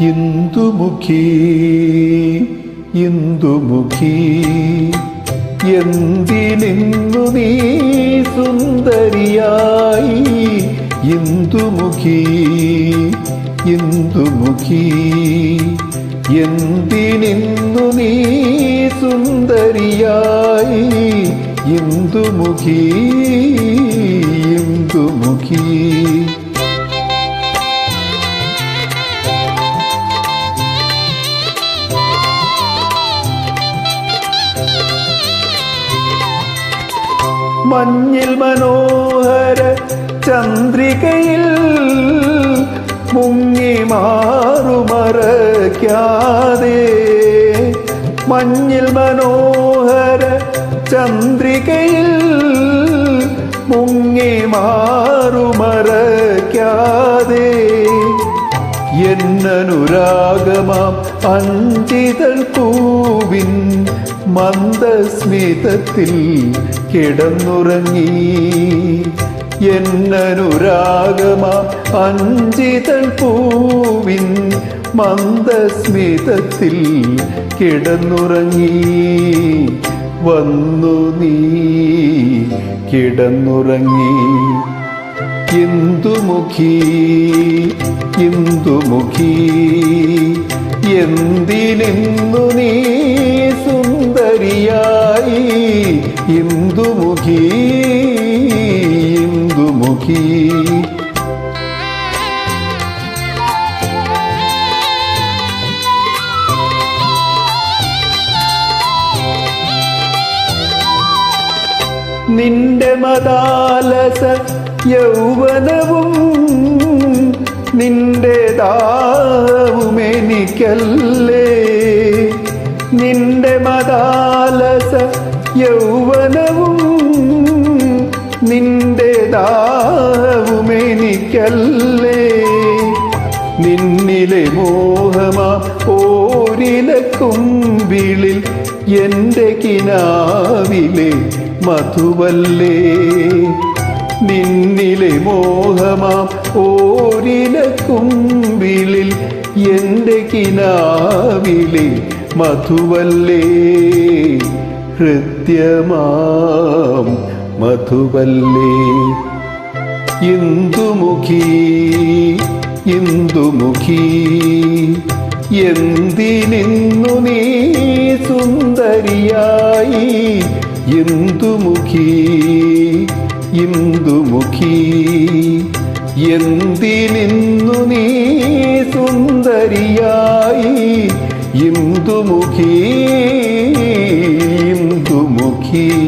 ഇന്ദുമുഖി ഇന്ദുമുഖി എന്തിനിന്നു നീ സുന്ദരിയായി? ഇന്ദുമുഖി ഇന്ദുമുഖി എന്തിനിന്നു നീ സുന്ദരിയായി? ഇന്ദുമുഖി ഇന്ദുമുഖി മഞ്ഞിൽ മനോഹര ചന്ദ്രികയിൽ മുങ്ങി മാറുമറയ്ക്കാതെ മഞ്ഞിൽ മനോഹര ചന്ദ്രികയിൽ മുങ്ങി മാറുമറയ്ക്കാതെ എന്നനുരാഗമാം അഞ്ചിതൾ പൂവിൻ മന്ദസ്മിതത്തിൽ കിടന്നുറങ്ങി. എന്നനുരാഗമാം അഞ്ചിതൾ പൂവിൻ മന്ദസ്മിതത്തിൽ കിടന്നുറങ്ങി. വന്നു നീ കിടന്നുറങ്ങി. ഇന്ദുമുഖി ഇന്ദുമുഖി എന്തിനിന്നു നീ സുന്ദരിയായി? ഇന്ദുമുഖി നിന്റെ മതാലസ യൗവനവും നിന്റെ ദാവും എനിക്കല്ലേ നിന്റെ മതാലസ യൗവനവും നിന്റെ ദാവും എനിക്കല്ലേ നിന്നിലെ മോഹമാ ഓരില കുമ്പിളിൽ എന്റെ കിനാവിലെ മധുവല്ലേ? നിന്നിലെ മോഹമാം ഓരില കുമ്പിളിൽ എന്റെ കിനാവിലെ മധുവല്ലേ? ഹൃദ്യമാം മധുവല്ലേ? ഇന്ദുമുഖി ഇന്ദുമുഖി എന്തിനിന്നു ഇന്ദുമുഖി ഇന്ദുമുഖി എന്തിനിന്നു നീ സുന്ദരിയായി? ഇന്ദുമുഖി ഇന്ദുമുഖി.